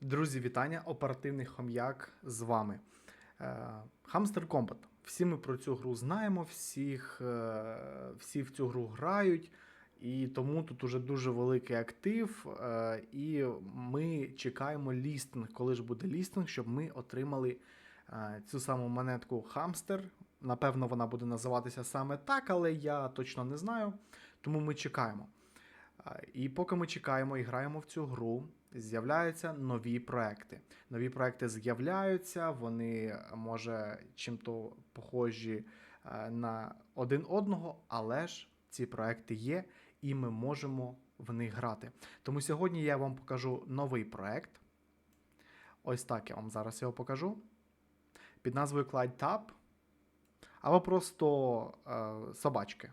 Друзі, вітання! Оперативний хом'як з вами. Hamster Combat. Всі ми про цю гру знаємо, всіх, е, всі в цю гру грають, і тому тут уже дуже великий актив. е, І ми чекаємо лістинг, коли ж буде лістинг, щоб ми отримали е, цю саму монетку Hamster. Напевно, вона буде називатися саме так, але я точно не знаю. Тому ми чекаємо. І поки ми чекаємо і граємо в цю гру, з'являються нові проекти. Нові проекти з'являються, вони може чим-то похожі е, на один одного, але ж ці проекти є, і ми можемо в них грати. Тому сьогодні я вам покажу новий проект. Ось так я вам зараз його покажу. Під назвою Clyde Tab. Або просто е, собачки.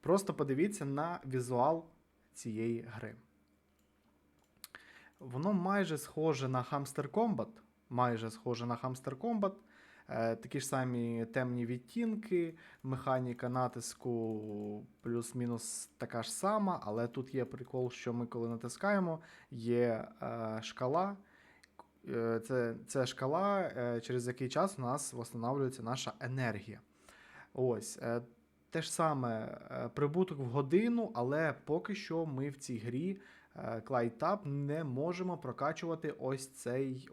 Просто подивіться на візуал цієї гри. Воно майже схоже на Hamster Combat. Майже схоже на Hamster Combat. Е, такі ж самі темні відтінки, механіка натиску плюс-мінус така ж сама, але тут є прикол, що ми коли натискаємо, є е, шкала. Е, це, це шкала, е, через який час у нас встановлюється наша енергія. Ось. Е, те ж саме прибуток в годину, але поки що ми в цій грі е, не можемо прокачувати ось цей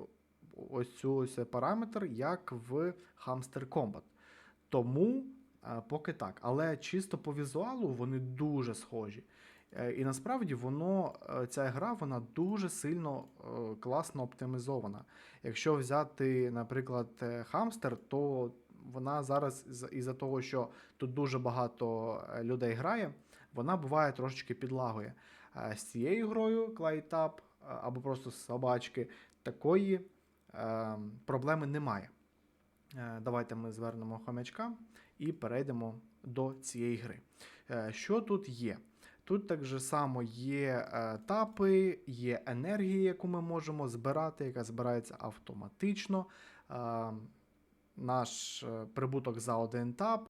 ось цю ось параметр, як в Hamster Combat. Тому е, поки так. Але чисто по візуалу вони дуже схожі. Е, І насправді воно, ця гра вона дуже сильно класно оптимізована. Якщо взяти, наприклад, Hamster, то вона зараз із-за того, що тут дуже багато людей грає, вона буває трошечки підлагує. З цією грою е, або просто собачки, такої е, проблеми немає. Е, Давайте ми звернемо хомячка і перейдемо до цієї гри. Е, Що тут є? Тут так же само є тапи, є енергія, яку ми можемо збирати, яка збирається автоматично. Наш прибуток за один тап.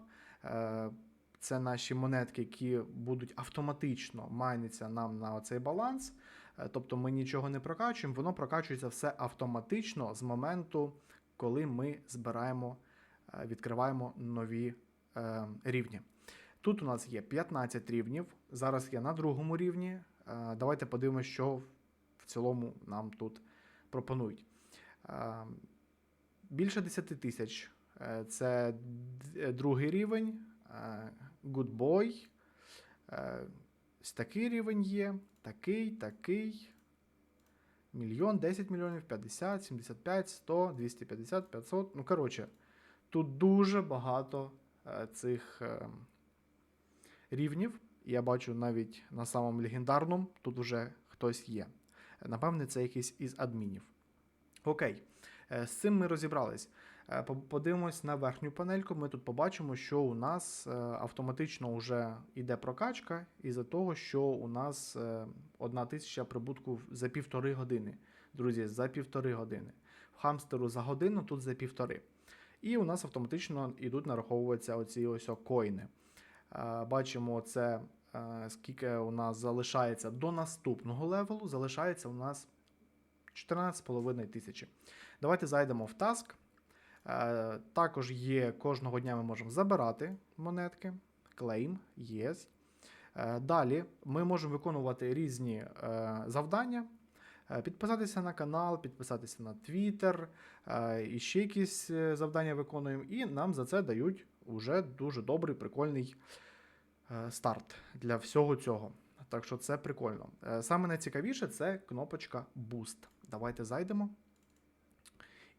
Це наші монетки, які будуть автоматично майнитися нам на цей баланс. Е, Тобто ми нічого не прокачуємо, воно прокачується все автоматично з моменту, коли ми збираємо, е, відкриваємо нові е, рівні. Тут у нас є 15 рівнів. Зараз я на другому рівні. Е, Давайте подивимося, що в цілому нам тут пропонують. Е, Більше 10 тисяч. Е, Це другий рівень. Good Boy. Е, Ось такий рівень є. Такий, такий. Мільйон, 10 мільйонів, 50, 75, 100, 250, 500. Ну, коротше, тут дуже багато е, цих е, рівнів. Я бачу навіть на самому легендарному тут уже хтось є. Напевне, це якийсь із адмінів. Окей, з цим ми розібрались. Е, по- Подивимось на верхню панельку. Ми тут побачимо, що у нас е, автоматично вже йде прокачка, із-за того, що у нас е, одна тисяча прибутку за півтори години. Друзі, за півтори години. В хамстеру за годину, тут за півтори. І у нас автоматично йдуть нараховуватися оці ось коїни. Бачимо, це скільки у нас залишається до наступного левелу. Залишається у нас 14,5 тисячі. Давайте зайдемо в таск. Е, Також є кожного дня ми можемо забирати монетки. Claim, yes. Е, Далі ми можемо виконувати різні е, завдання. Підписатися на канал, підписатися на е, і ще якісь завдання виконуємо, і нам за це дають уже дуже добрий, прикольний старт для всього цього. Так що це прикольно. Саме найцікавіше це кнопочка Boost. Давайте зайдемо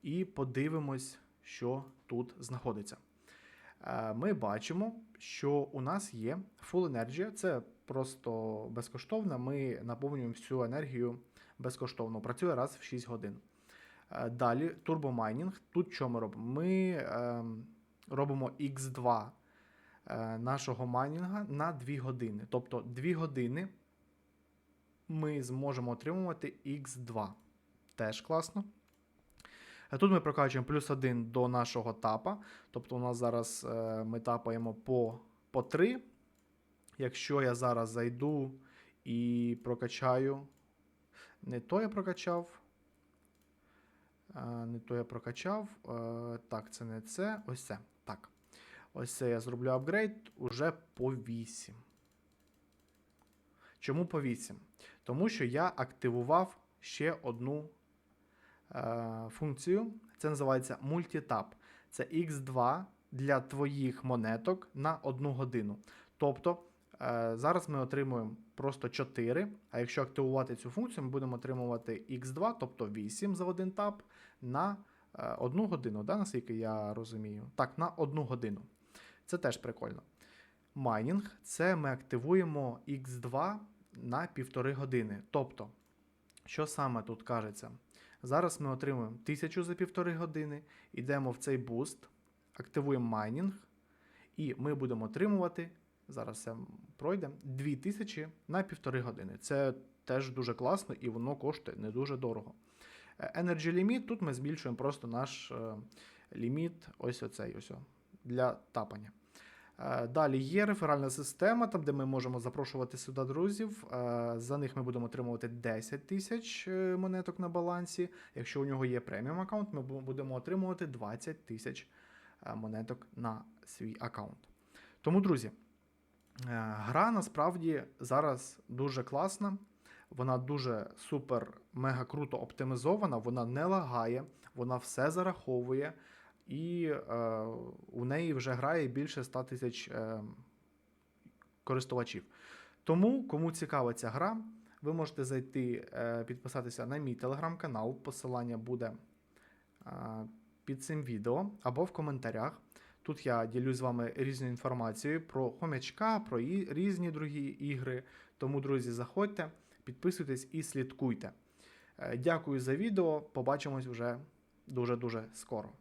і подивимось, що тут знаходиться. Е, Ми бачимо, що у нас є Full Energy, це просто безкоштовно. Ми наповнюємо всю енергію безкоштовно. Працює раз в 6 годин. Е, Далі турбомайнінг. Тут що ми робимо? Ми ем, робимо X2 е, нашого майнінга на 2 години. Тобто 2 години ми зможемо отримувати X2. Теж класно. Тут ми прокачуємо плюс 1 до нашого тапа. Тобто у нас зараз е, ми тапаємо по, по 3. Якщо я зараз зайду і прокачаю. Не то я прокачав. Е, Не то я прокачав. Е, Так, це не це. Ось це. Так. Ось це я зроблю апгрейд уже по 8. Чому по 8? Тому що я активував ще одну функцію. Це називається мультитап. Це X2 для твоїх монеток на одну годину. Тобто е, зараз ми отримуємо просто 4, а якщо активувати цю функцію, ми будемо отримувати X2, тобто 8 за один тап на е, одну годину, да, наскільки я розумію. Так, на одну годину. Це теж прикольно. Майнінг це ми активуємо X2 на півтори години. Тобто, що саме тут кажеться? Зараз ми отримуємо 1000 за півтори години, йдемо в цей буст, активуємо майнінг, і ми будемо отримувати. Зараз це пройде 2000 на півтори години. Це теж дуже класно і воно коштує не дуже дорого. Е, Energy Limit, тут ми збільшуємо просто наш е, ліміт, ось оцей ось для тапання. Е, Далі є реферальна система, там, де ми можемо запрошувати сюди друзів. Е, За них ми будемо отримувати 10 тисяч е, монеток на балансі. Якщо у нього є преміум аккаунт, ми будемо отримувати 20 тисяч монеток на свій аккаунт. Тому, друзі, гра насправді зараз дуже класна. Вона дуже супер, мега круто оптимізована, вона не лагає, вона все зараховує, і е, у неї вже грає більше 100 тисяч е, користувачів. Тому, кому цікава ця гра, ви можете зайти, е, підписатися на мій телеграм-канал. Посилання буде е, під цим відео або в коментарях. Тут я ділюсь з вами різною інформацією про хомячка, про і- різні другі ігри. Тому, друзі, заходьте, підписуйтесь і слідкуйте. Е, Дякую за відео. Побачимось вже дуже-дуже скоро.